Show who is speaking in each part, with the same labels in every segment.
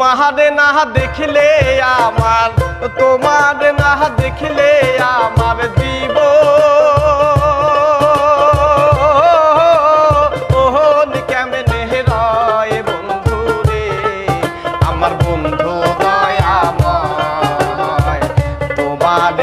Speaker 1: তোমার না দেখলে আমার তোমার না দেখলে আমার জীব। আমার বন্ধু দয়া তোমার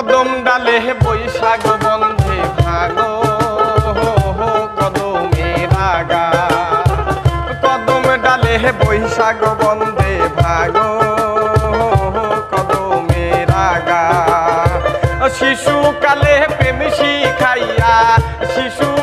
Speaker 1: কদম ডালে বৈশাখ বন্ধে ভাগো। কদমে রাগা। কদম ডালে বৈশাখ বন্ধে ভাগো। কদমে রাগা। শিশুকালে প্রেম শিখাইয়া শিশুকালে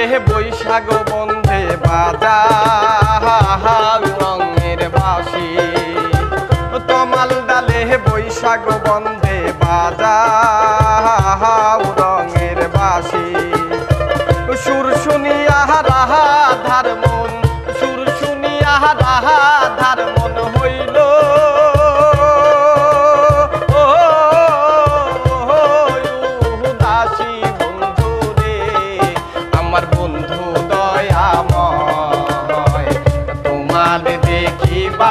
Speaker 1: ডালে বৈশাখ বন্ধে বাজা রঙের বাসি তমাল ডালে বৈশাখ বন্ধে বাজা তোমার দেখিবার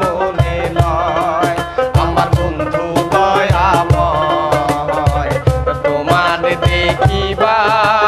Speaker 1: মনে নয়। আমার বন্ধু দয়াময় তোমার দেখিবার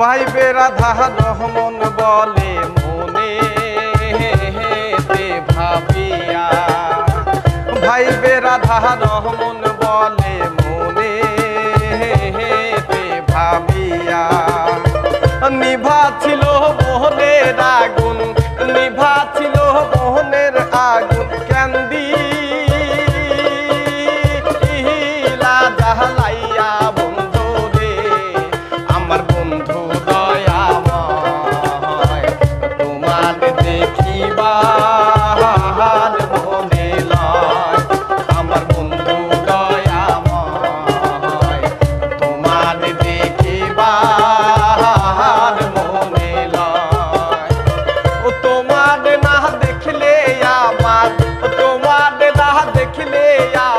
Speaker 1: ভাই বেড়া ধান হমন বলে মনে ভাবিয়া ভাবিয়া। বেড়া ধান হমন বলে মনে ভাবিয়া। নিভা ছিল মোহনের রাগ देख ले या